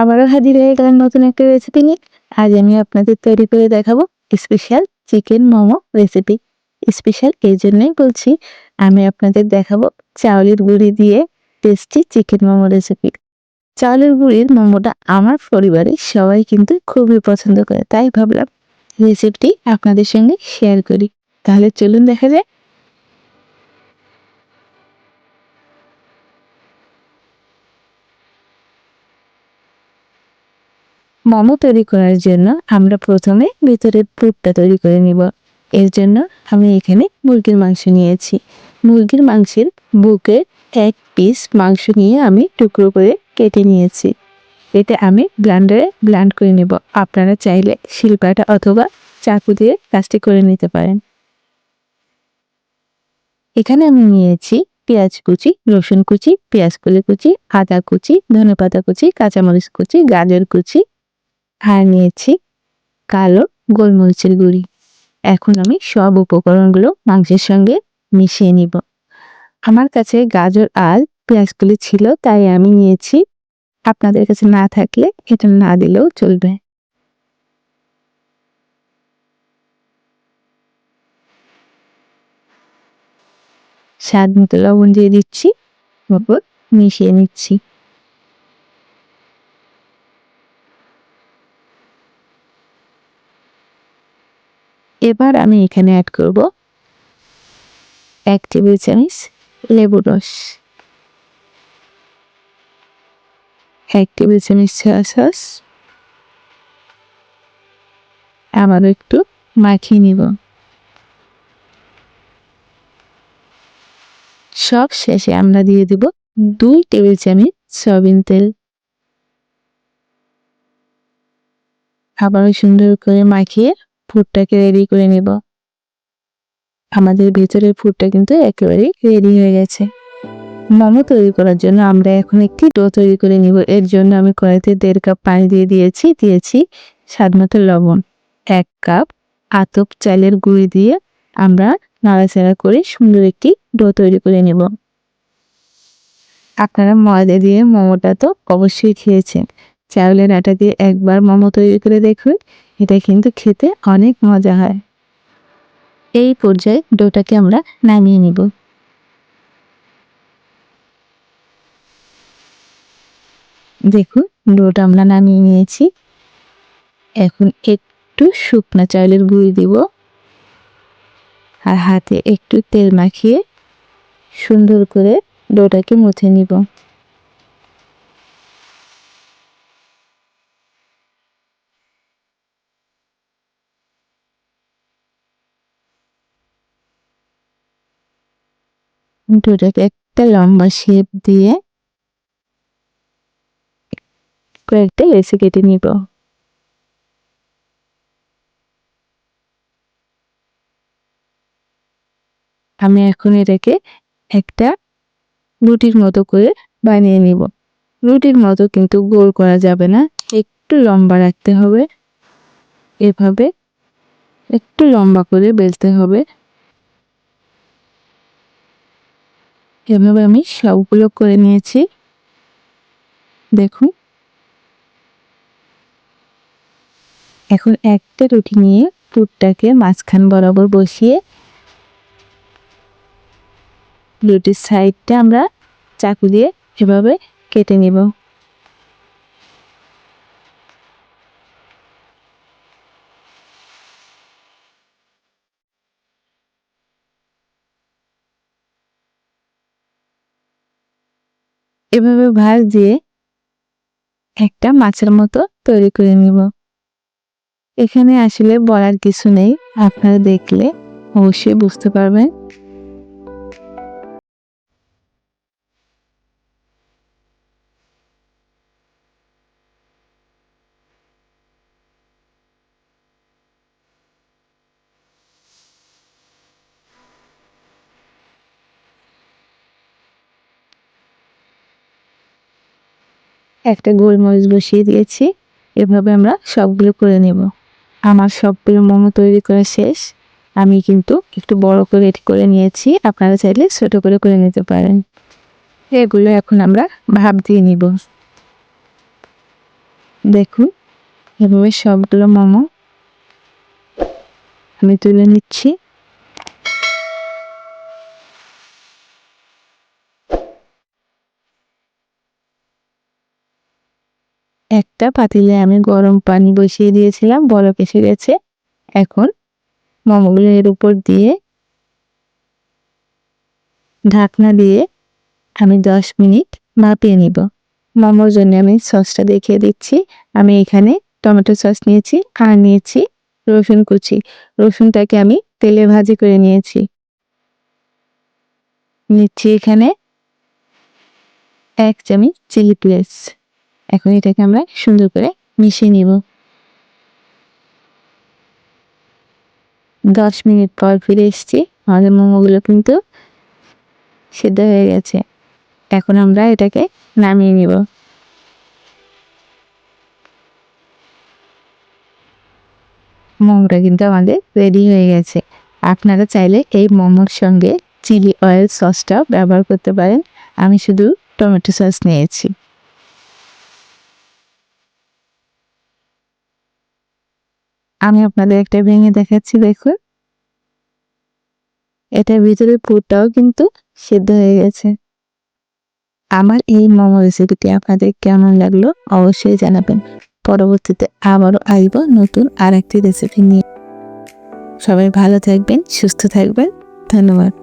আবারও হাজির হয়ে গেলাম নতুন একটা রেসিপি নিয়ে। আজ আমি আপনাদের তৈরি করে দেখাবো special chicken momo recipe special এই জন্যই বলছি, আমি আপনাদের দেখাবো চাউলের গুঁড়ি দিয়ে টেস্টি চিকেন মোমো রেসিপি চাউলের গুঁড়ির মোমোটা আমার পরিবারে সবাই কিন্তু খুবই পছন্দ করে, তাই ভাবলাম রেসিপিটি আপনাদের সঙ্গে শেয়ার করি। তাহলে চলুন দেখা যায় মোমো তৈরি করার জন্য আমরা প্রথমে ভিতরের পুরটা তৈরি করে নিব। এর জন্য আমি এখানে মুরগির মাংস নিয়েছি। মুরগির মাংসের বুকের এক পিস মাংস নিয়ে আমি টুকরো করে কেটে নিয়েছি। এটা আমি ব্লান্ডারে ব্লান্ড করে নেব। আপনারা চাইলে শিল্পাটা অথবা চাকু দিয়ে কাজটি করে নিতে পারেন। এখানে আমি নিয়েছি পেঁয়াজ কুচি, রসুন কুচি, পেঁয়াজ কলি কুচি, আদা কুচি ধনে পাতা কুচি, কাঁচামরিচ কুচি, গাজর কুচি আর নিয়েছি কালো গোলমরিচের গুঁড়ি। এখন আমি সব উপকরণগুলো মাংসের সঙ্গে মিশিয়ে নিব। আমার কাছে গাজর আর পেঁয়াজগুলি ছিল, তাই আমি নিয়েছি। আপনাদের কাছে না থাকলে এটা না দিলেও চলবে। স্বাদ মতো লবণ দিয়ে দিচ্ছি মিশিয়ে নিচ্ছি। এবার আমি এখানে অ্যাড করব এক টেবিল চামচ লেবুর রস। এক টেবিল চামচ সয়া সস আবারও একটু মাখিয়ে নিব। সব শেষে আমরা দিয়ে দিব দুই টেবিল চামচ সয়াবিন তেল। আবারও সুন্দর করে মাখিয়ে ফুডটাকে রেডি করে নেব। আমাদের ভেতরের ফুডটা কিন্তু একেবারেই রেডি হয়ে গেছে। মোমো তৈরি করার জন্য আমরা এখন একটি ডো তৈরি করে নিব। এর জন্য আমি কড়াইতে দেড় কাপ পানি দিয়ে দিয়েছি। দিয়েছি স্বাদ মতো লবণ। এক কাপ আতপ চালের গুঁড়ি দিয়ে আমরা নাড়াচাড়া করে সুন্দর একটি ডো তৈরি করে নেব। আপনারা ময়দা দিয়ে মোমোটা তো অবশ্যই খেয়েছেন। চাউলের আটা দিয়ে একবার মোমো তৈরি করে দেখুন, এটা কিন্তু খেতে অনেক মজা হয়। এই পর্যায়ে ডোটাকে আমরা নামিয়ে নিব। দেখুন, ডোটা আমরা নামিয়ে নিয়েছি। এখন একটু শুকনা চাউলের গুঁড়ি দিব। আর হাতে একটু তেল মাখিয়ে সুন্দর করে ডোটাকে মুছে নিব। ডোটাকে একটা লম্বা শেপ দিয়ে কয়েকটা লেসে কেটে নিব। আমি এখন এটাকে একটা রুটির মতো করে বানিয়ে নিব। রুটির মতো কিন্তু গোল করা যাবে না, একটু লম্বা রাখতে হবে। এভাবে একটু লম্বা করে বেলতে হবে। এভাবে আমি সবগুলো করে নিয়েছি। দেখুন। এখন একটা রুটি নিয়ে পুরটাকে মাঝখান বরাবর বসিয়ে রুটির সাইডটা আমরা চাকু দিয়ে এভাবে কেটে নেব। এভাবে ভাঁজ দিয়ে একটা মাছের মতো তৈরি করে নিব। এখানে আসলে বলার কিছু নেই, আপনারা দেখলে অবশ্যই বুঝতে পারবেন। একটা গোলমরিচ বসিয়ে দিয়েছি। এভাবে আমরা সবগুলো করে নেব। আমার সবগুলো মোমো তৈরি করা শেষ। আমি কিন্তু একটু বড় করে এটি করে নিয়েছি। আপনারা চাইলে ছোটো করে করে নিতে পারেন। এগুলো এখন আমরা ভাব দিয়ে নিব। দেখুন, এভাবে সবগুলো মোমো আমি তুলে নিচ্ছি। একটা পাতিলে আমি গরম পানি বসিয়ে দিয়েছিলাম, বরফ এসে গেছে। এখন মোমোগুলো এর উপর দিয়ে ঢাকনা দিয়ে আমি দশ মিনিট মাপিয়ে নিব। মোমোর জন্য আমি সসটা দেখিয়ে দিচ্ছি। আমি এখানে টমেটো সস নিয়েছি, আর নিয়েছি রসুন কুচি। রসুনটাকে আমি তেলে ভাজি করে নিয়েছি। নিচ্ছি এখানে এক চামচ চিলি ফ্লেক্স। এখন এটাকে আমরা সুন্দর করে মিশিয়ে নিব। দশ মিনিট পর ফিরে এসেছি। আমাদের মোমোগুলো কিন্তু সেদ্ধ হয়ে গেছে। এখন আমরা এটাকে নামিয়ে নিব। মোমোটা কিন্তু আমাদের রেডি হয়ে গেছে। আপনারা চাইলে এই মোমোর সঙ্গে চিলি অয়েল সসটাও ব্যবহার করতে পারেন। আমি শুধু টমেটো সস নিয়েছি। আমি আপনাদের একটা ভেঙে দেখাচ্ছি, দেখুন। এটার ভিতরে পুরটাও কিন্তু সেদ্ধ হয়ে গেছে। আমার এই মোমো রেসিপিটি আপনাদের কেমন লাগল অবশ্যই জানাবেন। পরবর্তীতে আবারও আসব নতুন আর একটি রেসিপি নিয়ে। সবাই ভালো থাকবেন, সুস্থ থাকবেন। ধন্যবাদ।